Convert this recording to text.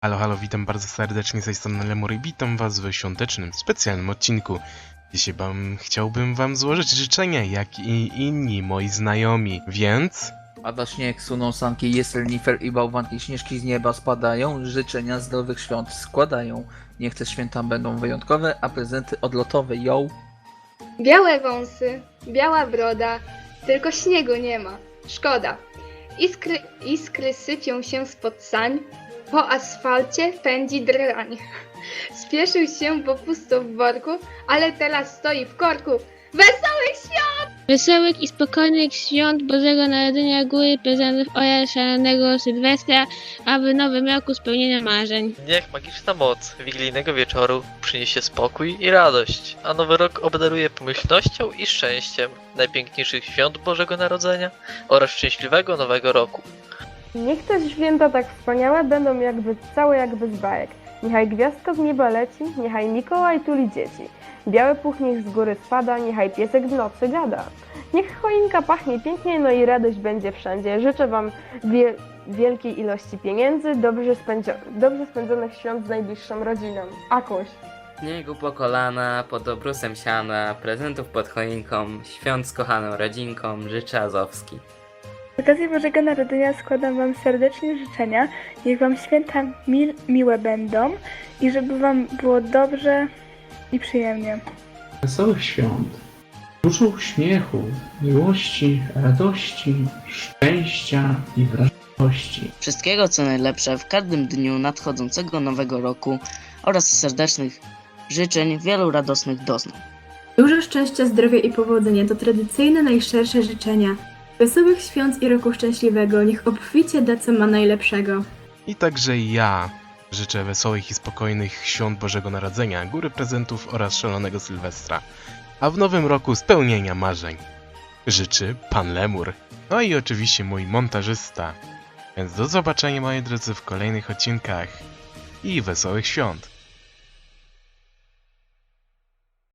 Halo, halo, witam bardzo serdecznie z tej strony Lemur i witam was w świątecznym, specjalnym odcinku. Dzisiaj wam, chciałbym wam złożyć życzenia, jak i inni moi znajomi, więc... Pada śnieg, suną sanki, jest renifer i bałwanki, śnieżki z nieba spadają, życzenia zdrowych świąt składają. Niech te święta będą wyjątkowe, a prezenty odlotowe, yo! Białe wąsy, biała broda, tylko śniegu nie ma. Szkoda. Iskry, iskry sypią się spod sań, po asfalcie pędzi drań. Spieszył się, bo pusto w worku, ale teraz stoi w korku. Wesołych świąt! Wesołych i spokojnych świąt Bożego Narodzenia Góry, prezentów oraz szalonego Sylwestra, a w nowym roku spełnienia marzeń. Niech magiczna moc wigilijnego wieczoru przyniesie spokój i radość, a nowy rok obdaruje pomyślnością i szczęściem najpiękniejszych świąt Bożego Narodzenia oraz szczęśliwego nowego roku. Niech te święta tak wspaniałe będą jakby całe jakby z bajek. Niechaj gwiazdka z nieba leci, niechaj Mikołaj tuli dzieci. Biały puch niech z góry spada, niechaj piesek w nocy gada. Niech choinka pachnie pięknie, no i radość będzie wszędzie. Życzę Wam wie- wielkiej ilości pieniędzy, dobrze, dobrze spędzonych świąt z najbliższą rodziną. Akuś. Śniegu po kolana, pod obrusem siana, prezentów pod choinką, świąt z kochaną rodzinką, życzę Azowski. Okazji Bożego Narodzenia składam Wam serdecznie życzenia. Niech Wam święta mil, miłe będą i żeby Wam było dobrze i przyjemnie. Wesołych świąt, dużo uśmiechu, miłości, radości, szczęścia i wrażliwości. Wszystkiego co najlepsze w każdym dniu nadchodzącego nowego roku oraz serdecznych życzeń wielu radosnych doznań. Dużo szczęścia, zdrowia i powodzenia to tradycyjne najszczersze życzenia. Wesołych świąt i roku szczęśliwego, niech obficie da co ma najlepszego. I także ja życzę wesołych i spokojnych świąt Bożego Narodzenia, góry prezentów oraz szalonego Sylwestra, a w nowym roku spełnienia marzeń. Życzy Pan Lemur. No i oczywiście mój montażysta. Więc do zobaczenia moi drodzy w kolejnych odcinkach i wesołych świąt.